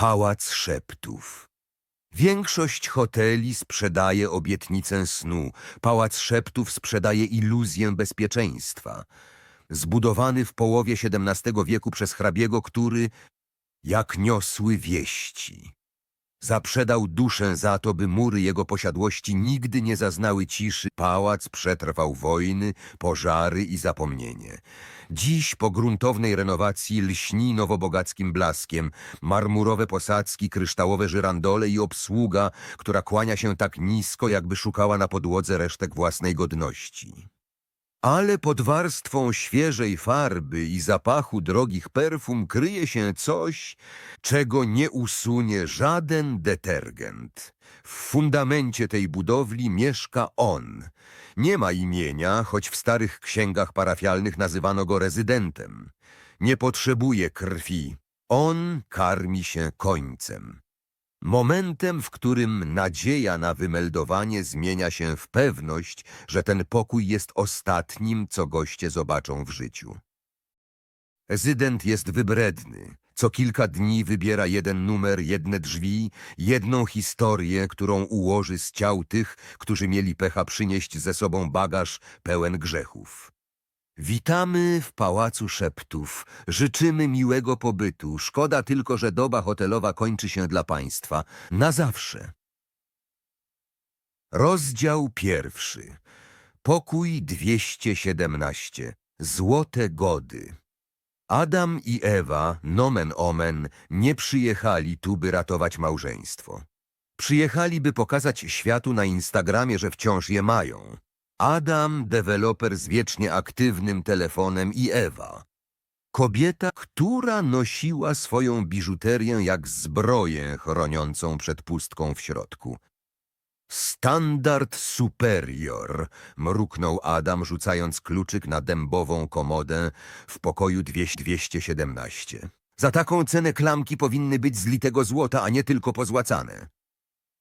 Pałac Szeptów. Większość hoteli sprzedaje obietnicę snu. Pałac Szeptów sprzedaje iluzję bezpieczeństwa. Zbudowany w połowie XVII wieku przez hrabiego, który, jak niosły wieści, zaprzedał duszę za to, by mury jego posiadłości nigdy nie zaznały ciszy. Pałac przetrwał wojny, pożary i zapomnienie. Dziś po gruntownej renowacji lśni nowobogackim blaskiem, marmurowe posadzki, kryształowe żyrandole i obsługa, która kłania się tak nisko, jakby szukała na podłodze resztek własnej godności. Ale pod warstwą świeżej farby i zapachu drogich perfum kryje się coś, czego nie usunie żaden detergent. W fundamencie tej budowli mieszka on. Nie ma imienia, choć w starych księgach parafialnych nazywano go rezydentem. Nie potrzebuje krwi. On karmi się końcem. Momentem, w którym nadzieja na wymeldowanie zmienia się w pewność, że ten pokój jest ostatnim, co goście zobaczą w życiu. Rezydent jest wybredny. Co kilka dni wybiera jeden numer, jedne drzwi, jedną historię, którą ułoży z ciał tych, którzy mieli pecha przynieść ze sobą bagaż pełen grzechów. Witamy w Pałacu Szeptów. Życzymy miłego pobytu. Szkoda tylko, że doba hotelowa kończy się dla państwa. Na zawsze. Rozdział pierwszy. Pokój 217. Złote gody. Adam i Ewa, nomen omen, nie przyjechali tu, by ratować małżeństwo. Przyjechali, by pokazać światu na Instagramie, że wciąż je mają. Adam, deweloper z wiecznie aktywnym telefonem i Ewa. Kobieta, która nosiła swoją biżuterię jak zbroję chroniącą przed pustką w środku. Standard superior, mruknął Adam, rzucając kluczyk na dębową komodę w pokoju 200 217. Za taką cenę klamki powinny być z litego złota, a nie tylko pozłacane.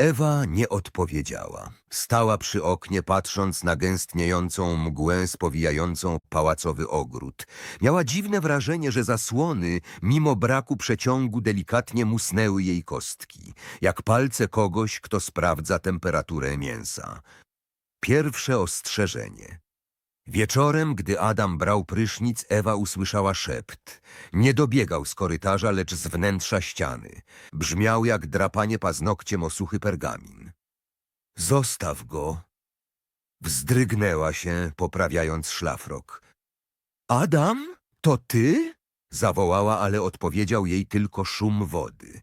Ewa nie odpowiedziała. Stała przy oknie, patrząc na gęstniejącą mgłę spowijającą pałacowy ogród. Miała dziwne wrażenie, że zasłony, mimo braku przeciągu, delikatnie musnęły jej kostki, jak palce kogoś, kto sprawdza temperaturę mięsa. Pierwsze ostrzeżenie. Wieczorem, gdy Adam brał prysznic, Ewa usłyszała szept. Nie dobiegał z korytarza, lecz z wnętrza ściany. Brzmiał jak drapanie paznokciem o suchy pergamin. Zostaw go. Wzdrygnęła się, poprawiając szlafrok. Adam, to ty? Zawołała, ale odpowiedział jej tylko szum wody.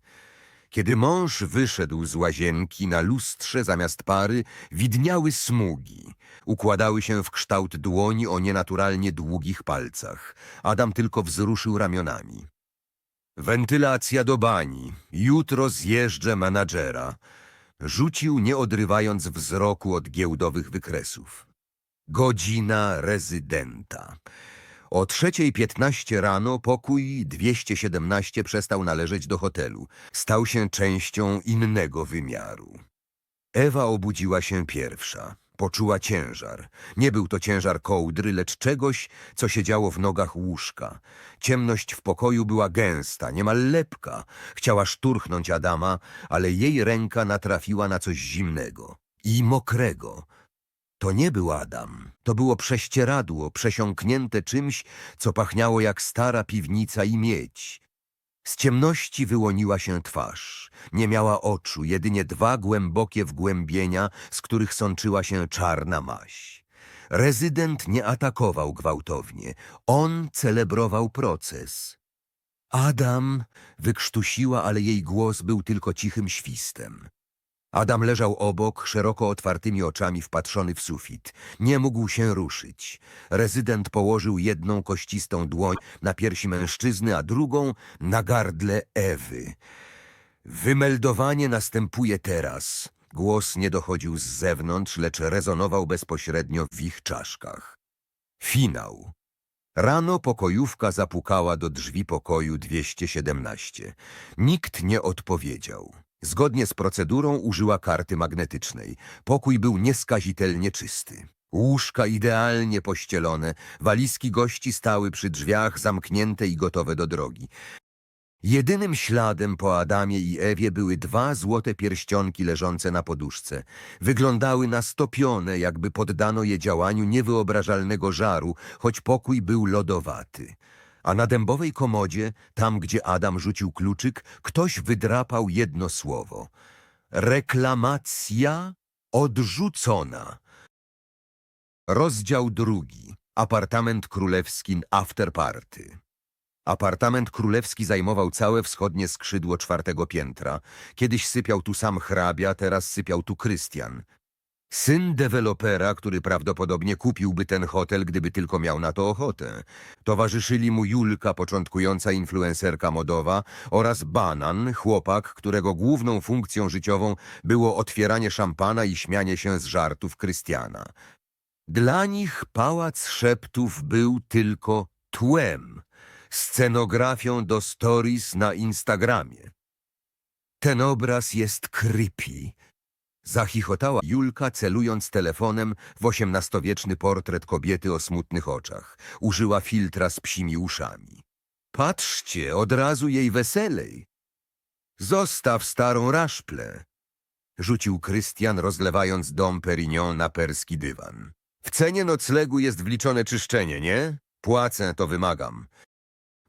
Kiedy mąż wyszedł z łazienki, na lustrze zamiast pary widniały smugi. Układały się w kształt dłoni o nienaturalnie długich palcach. Adam tylko wzruszył ramionami. Wentylacja do bani. Jutro zjeżdżę menadżera. Rzucił, nie odrywając wzroku od giełdowych wykresów. Godzina rezydenta. O 3.15 rano pokój 217 przestał należeć do hotelu. Stał się częścią innego wymiaru. Ewa obudziła się pierwsza. Poczuła ciężar. Nie był to ciężar kołdry, lecz czegoś, co siedziało w nogach łóżka. Ciemność w pokoju była gęsta, niemal lepka. Chciała szturchnąć Adama, ale jej ręka natrafiła na coś zimnego i mokrego. To nie był Adam. To było prześcieradło, przesiąknięte czymś, co pachniało jak stara piwnica i miedź. Z ciemności wyłoniła się twarz. Nie miała oczu, jedynie dwa głębokie wgłębienia, z których sączyła się czarna maź. Rezydent nie atakował gwałtownie. On celebrował proces. Adam wykrztusiła, ale jej głos był tylko cichym świstem. Adam leżał obok, szeroko otwartymi oczami wpatrzony w sufit. Nie mógł się ruszyć. Rezydent położył jedną kościstą dłoń na piersi mężczyzny, a drugą na gardle Ewy. Wymeldowanie następuje teraz. Głos nie dochodził z zewnątrz, lecz rezonował bezpośrednio w ich czaszkach. Finał. Rano pokojówka zapukała do drzwi pokoju 217. Nikt nie odpowiedział. Zgodnie z procedurą użyła karty magnetycznej. Pokój był nieskazitelnie czysty. Łóżka idealnie pościelone, walizki gości stały przy drzwiach zamknięte i gotowe do drogi. Jedynym śladem po Adamie i Ewie były dwa złote pierścionki leżące na poduszce. Wyglądały na stopione, jakby poddano je działaniu niewyobrażalnego żaru, choć pokój był lodowaty. A na dębowej komodzie, tam gdzie Adam rzucił kluczyk, ktoś wydrapał jedno słowo. Reklamacja odrzucona. Rozdział drugi. Apartament królewski afterparty. Apartament królewski zajmował całe wschodnie skrzydło czwartego piętra. Kiedyś sypiał tu sam hrabia, teraz sypiał tu Krystian. Syn dewelopera, który prawdopodobnie kupiłby ten hotel, gdyby tylko miał na to ochotę. Towarzyszyli mu Julka, początkująca influencerka modowa, oraz Banan, chłopak, którego główną funkcją życiową było otwieranie szampana i śmianie się z żartów Krystiana. Dla nich pałac szeptów był tylko tłem, scenografią do stories na Instagramie. Ten obraz jest creepy. Zachichotała Julka, celując telefonem w osiemnastowieczny portret kobiety o smutnych oczach. Użyła filtra z psimi uszami. Patrzcie, od razu jej weselej. Zostaw starą raszplę. Rzucił Krystian, rozlewając dom Perignon na perski dywan. W cenie noclegu jest wliczone czyszczenie, nie? Płacę, to wymagam.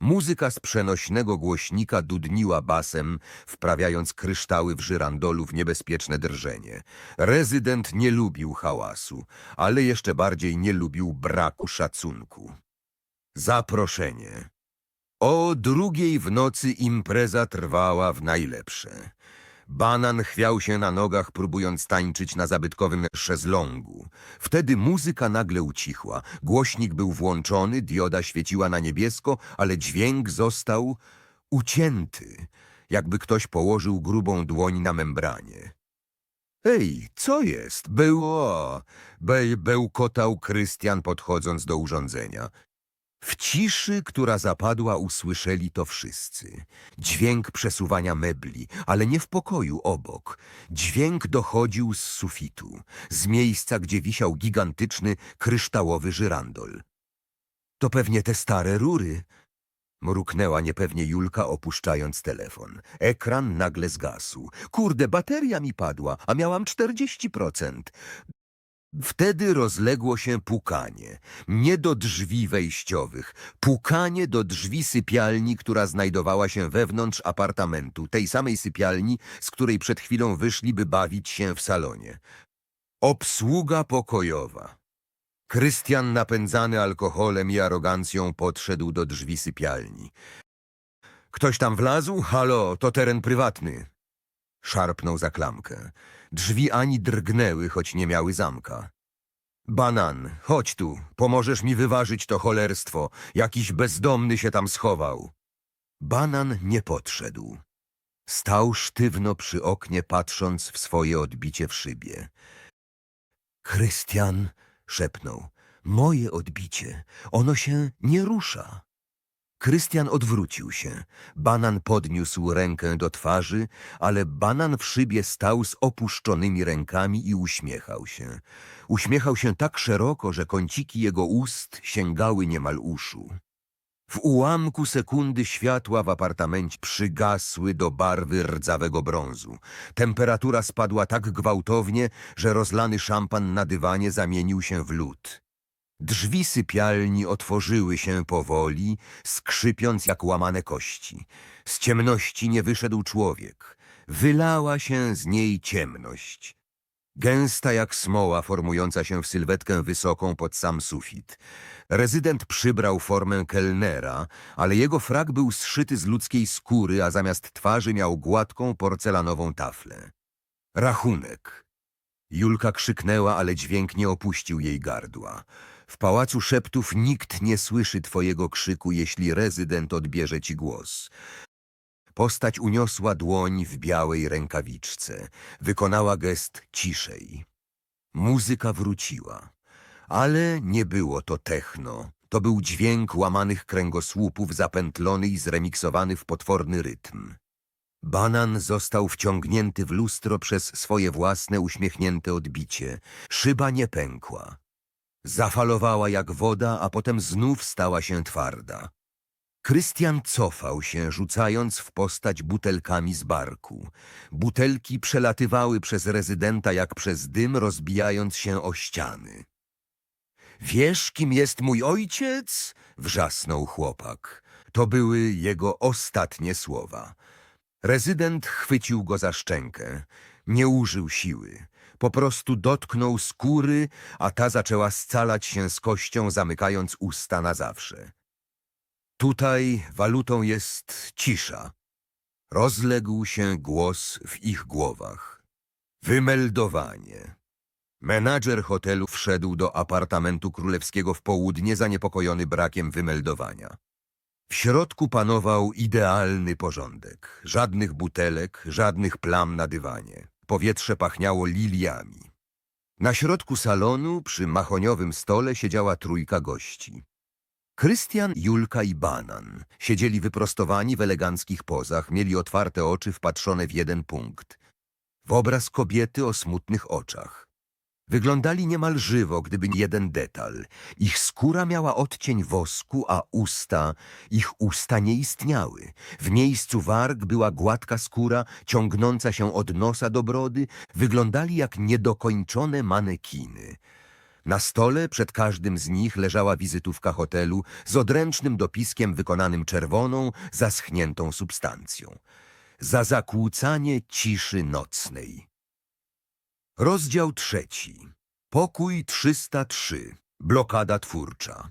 Muzyka z przenośnego głośnika dudniła basem, wprawiając kryształy w żyrandolu w niebezpieczne drżenie. Rezydent nie lubił hałasu, ale jeszcze bardziej nie lubił braku szacunku. Zaproszenie. O drugiej w nocy impreza trwała w najlepsze. Banan chwiał się na nogach, próbując tańczyć na zabytkowym szezlongu. Wtedy muzyka nagle ucichła. Głośnik był włączony, dioda świeciła na niebiesko, ale dźwięk został ucięty, jakby ktoś położył grubą dłoń na membranie. Ej, co jest? Było! Be bełkotał Krystian, podchodząc do urządzenia. W ciszy, która zapadła, usłyszeli to wszyscy. Dźwięk przesuwania mebli, ale nie w pokoju obok. Dźwięk dochodził z sufitu, z miejsca, gdzie wisiał gigantyczny, kryształowy żyrandol. To pewnie te stare rury. Mruknęła niepewnie Julka, opuszczając telefon. Ekran nagle zgasł. Kurde, bateria mi padła, a miałam 40%. Wtedy rozległo się pukanie, nie do drzwi wejściowych, pukanie do drzwi sypialni, która znajdowała się wewnątrz apartamentu, tej samej sypialni, z której przed chwilą wyszli, by bawić się w salonie. Obsługa pokojowa. Krystian, napędzany alkoholem i arogancją, podszedł do drzwi sypialni. Ktoś tam wlazł? Halo, to teren prywatny. Szarpnął za klamkę. Drzwi ani drgnęły, choć nie miały zamka. Banan, chodź tu, pomożesz mi wyważyć to cholerstwo. Jakiś bezdomny się tam schował. Banan nie podszedł. Stał sztywno przy oknie, patrząc w swoje odbicie w szybie. Krystian, szepnął, moje odbicie, ono się nie rusza. Krystian odwrócił się. Banan podniósł rękę do twarzy, ale banan w szybie stał z opuszczonymi rękami i uśmiechał się. Uśmiechał się tak szeroko, że kąciki jego ust sięgały niemal uszu. W ułamku sekundy światła w apartamencie przygasły do barwy rdzawego brązu. Temperatura spadła tak gwałtownie, że rozlany szampan na dywanie zamienił się w lód. Drzwi sypialni otworzyły się powoli, skrzypiąc jak łamane kości. Z ciemności nie wyszedł człowiek. Wylała się z niej ciemność. Gęsta jak smoła, formująca się w sylwetkę wysoką pod sam sufit. Rezydent przybrał formę kelnera, ale jego frak był zszyty z ludzkiej skóry, a zamiast twarzy miał gładką porcelanową taflę. Rachunek. Julka krzyknęła, ale dźwięk nie opuścił jej gardła. W pałacu szeptów nikt nie słyszy twojego krzyku, jeśli rezydent odbierze ci głos. Postać uniosła dłoń w białej rękawiczce. Wykonała gest ciszej. Muzyka wróciła. Ale nie było to techno. To był dźwięk łamanych kręgosłupów zapętlony i zremiksowany w potworny rytm. Banan został wciągnięty w lustro przez swoje własne uśmiechnięte odbicie. Szyba nie pękła. Zafalowała jak woda, a potem znów stała się twarda. Krystian cofał się, rzucając w postać butelkami z barku. Butelki przelatywały przez rezydenta jak przez dym, rozbijając się o ściany. Wiesz, kim jest mój ojciec? wrzasnął chłopak. To były jego ostatnie słowa. Rezydent chwycił go za szczękę. Nie użył siły. Po prostu dotknął skóry, a ta zaczęła scalać się z kością, zamykając usta na zawsze. Tutaj walutą jest cisza. Rozległ się głos w ich głowach. Wymeldowanie. Menadżer hotelu wszedł do apartamentu królewskiego w południe zaniepokojony brakiem wymeldowania. W środku panował idealny porządek. Żadnych butelek, żadnych plam na dywanie. Powietrze pachniało liliami. Na środku salonu, przy mahoniowym stole, siedziała trójka gości. Krystian, Julka i Banan siedzieli wyprostowani w eleganckich pozach, mieli otwarte oczy wpatrzone w jeden punkt. W obraz kobiety o smutnych oczach. Wyglądali niemal żywo, gdyby nie jeden detal. Ich skóra miała odcień wosku, a usta, ich usta nie istniały. W miejscu warg była gładka skóra, ciągnąca się od nosa do brody. Wyglądali jak niedokończone manekiny. Na stole przed każdym z nich leżała wizytówka hotelu z odręcznym dopiskiem wykonanym czerwoną, zaschniętą substancją. Za zakłócanie ciszy nocnej. Rozdział trzeci. Pokój 303. Blokada twórcza.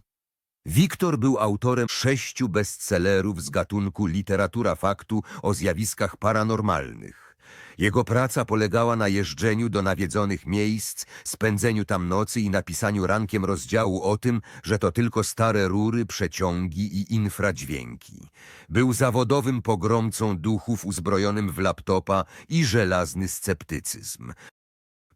Wiktor był autorem sześciu bestsellerów z gatunku literatura faktu o zjawiskach paranormalnych. Jego praca polegała na jeżdżeniu do nawiedzonych miejsc, spędzeniu tam nocy i napisaniu rankiem rozdziału o tym, że to tylko stare rury, przeciągi i infradźwięki. Był zawodowym pogromcą duchów uzbrojonym w laptopa i żelazny sceptycyzm.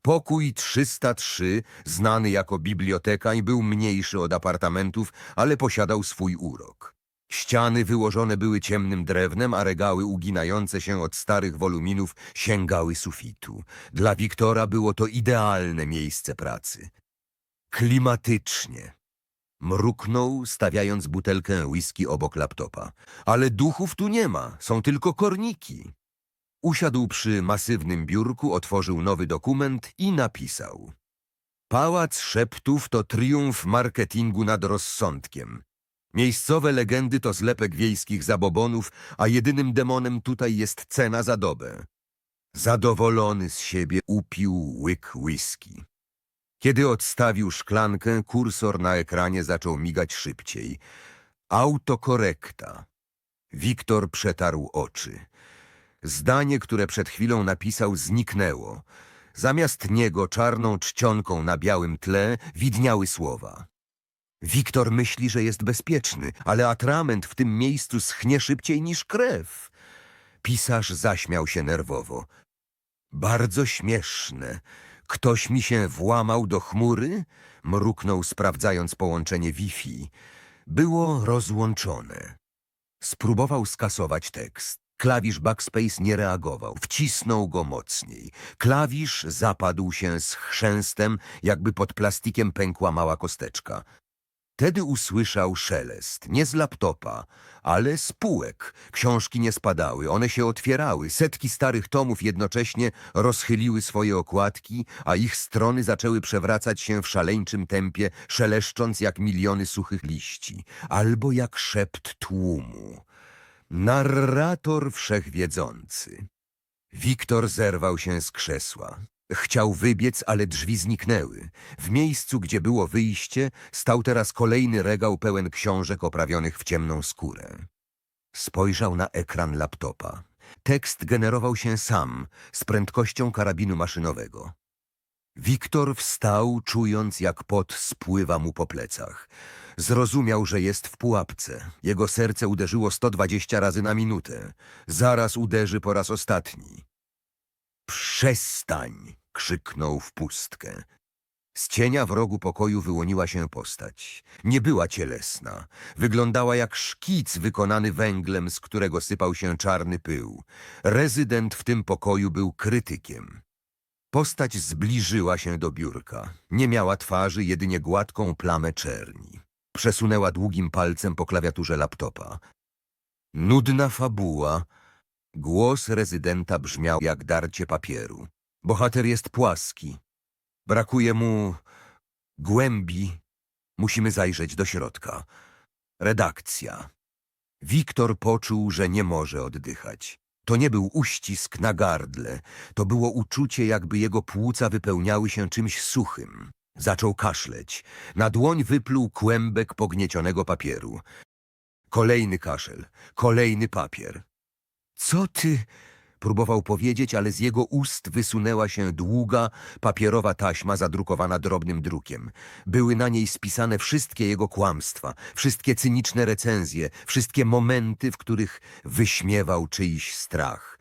Pokój 303, znany jako biblioteka i był mniejszy od apartamentów, ale posiadał swój urok. Ściany wyłożone były ciemnym drewnem, a regały uginające się od starych woluminów sięgały sufitu. Dla Wiktora było to idealne miejsce pracy. Klimatycznie. Mruknął, stawiając butelkę whisky obok laptopa. Ale duchów tu nie ma, są tylko korniki. Usiadł przy masywnym biurku, otworzył nowy dokument i napisał. Pałac Szeptów to triumf marketingu nad rozsądkiem. Miejscowe legendy to zlepek wiejskich zabobonów, a jedynym demonem tutaj jest cena za dobę. Zadowolony z siebie upił łyk whisky. Kiedy odstawił szklankę, kursor na ekranie zaczął migać szybciej. Autokorekta. Wiktor przetarł oczy. Zdanie, które przed chwilą napisał, zniknęło. Zamiast niego czarną czcionką na białym tle widniały słowa. Wiktor myśli, że jest bezpieczny, ale atrament w tym miejscu schnie szybciej niż krew. Pisarz zaśmiał się nerwowo. Bardzo śmieszne. Ktoś mi się włamał do chmury? Mruknął, sprawdzając połączenie Wi-Fi. Było rozłączone. Spróbował skasować tekst. Klawisz backspace nie reagował. Wcisnął go mocniej. Klawisz zapadł się z chrzęstem, jakby pod plastikiem pękła mała kosteczka. Wtedy usłyszał szelest, nie z laptopa, ale z półek. Książki nie spadały, one się otwierały. Setki starych tomów jednocześnie rozchyliły swoje okładki, a ich strony zaczęły przewracać się w szaleńczym tempie, szeleszcząc jak miliony suchych liści, albo jak szept tłumu. Narrator wszechwiedzący. Wiktor zerwał się z krzesła. Chciał wybiec, ale drzwi zniknęły. W miejscu, gdzie było wyjście, stał teraz kolejny regał pełen książek oprawionych w ciemną skórę. Spojrzał na ekran laptopa. Tekst generował się sam, z prędkością karabinu maszynowego. Wiktor wstał, czując jak pot spływa mu po plecach. Zrozumiał, że jest w pułapce. Jego serce uderzyło 120 razy na minutę. Zaraz uderzy po raz ostatni. Przestań! krzyknął w pustkę. Z cienia w rogu pokoju wyłoniła się postać. Nie była cielesna. Wyglądała jak szkic wykonany węglem, z którego sypał się czarny pył. Rezydent w tym pokoju był krytykiem. Postać zbliżyła się do biurka. Nie miała twarzy, jedynie gładką plamę czerni. Przesunęła długim palcem po klawiaturze laptopa. Nudna fabuła. Głos rezydenta brzmiał jak darcie papieru. Bohater jest płaski. Brakuje mu głębi. Musimy zajrzeć do środka. Redakcja. Wiktor poczuł, że nie może oddychać. To nie był uścisk na gardle, to było uczucie, jakby jego płuca wypełniały się czymś suchym. Zaczął kaszleć. Na dłoń wypluł kłębek pogniecionego papieru. Kolejny kaszel, kolejny papier. Co ty? Próbował powiedzieć, ale z jego ust wysunęła się długa, papierowa taśma zadrukowana drobnym drukiem. Były na niej spisane wszystkie jego kłamstwa, wszystkie cyniczne recenzje, wszystkie momenty, w których wyśmiewał czyjś strach.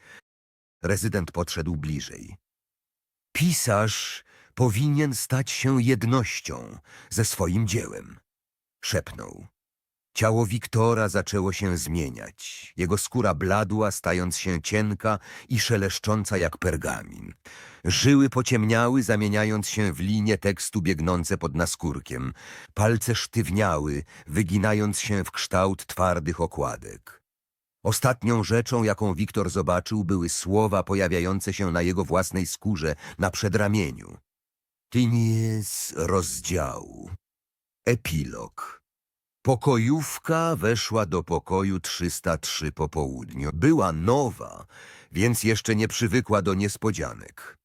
Rezydent podszedł bliżej. Pisarz powinien stać się jednością ze swoim dziełem. Szepnął. Ciało Wiktora zaczęło się zmieniać. Jego skóra bladła, stając się cienka i szeleszcząca jak pergamin. Żyły pociemniały, zamieniając się w linie tekstu biegnące pod naskórkiem. Palce sztywniały, wyginając się w kształt twardych okładek. Ostatnią rzeczą, jaką Wiktor zobaczył, były słowa pojawiające się na jego własnej skórze, na przedramieniu. Tinies rozdziału. Epilog. Pokojówka weszła do pokoju 303 po południu. Była nowa, więc jeszcze nie przywykła do niespodzianek.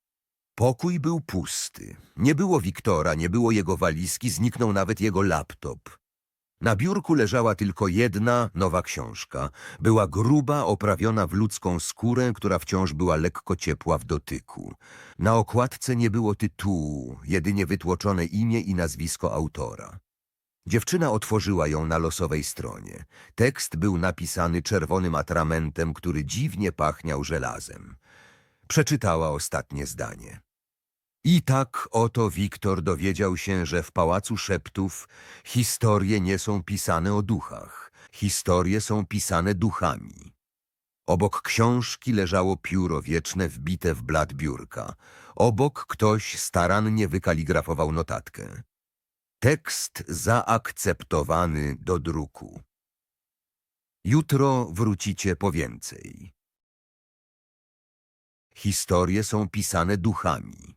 Pokój był pusty. Nie było Wiktora, nie było jego walizki, zniknął nawet jego laptop. Na biurku leżała tylko jedna nowa książka. Była gruba, oprawiona w ludzką skórę, która wciąż była lekko ciepła w dotyku. Na okładce nie było tytułu, jedynie wytłoczone imię i nazwisko autora. Dziewczyna otworzyła ją na losowej stronie. Tekst był napisany czerwonym atramentem, który dziwnie pachniał żelazem. Przeczytała ostatnie zdanie. I tak oto Wiktor dowiedział się, że w Pałacu Szeptów historie nie są pisane o duchach. Historie są pisane duchami. Obok książki leżało pióro wieczne wbite w blat biurka. Obok ktoś starannie wykaligrafował notatkę. Tekst zaakceptowany do druku. Jutro wrócicie po więcej. Historie są pisane duchami.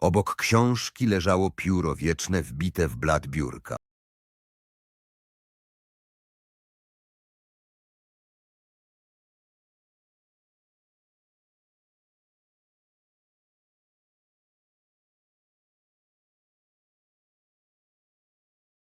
Obok książki leżało pióro wieczne wbite w blat biurka.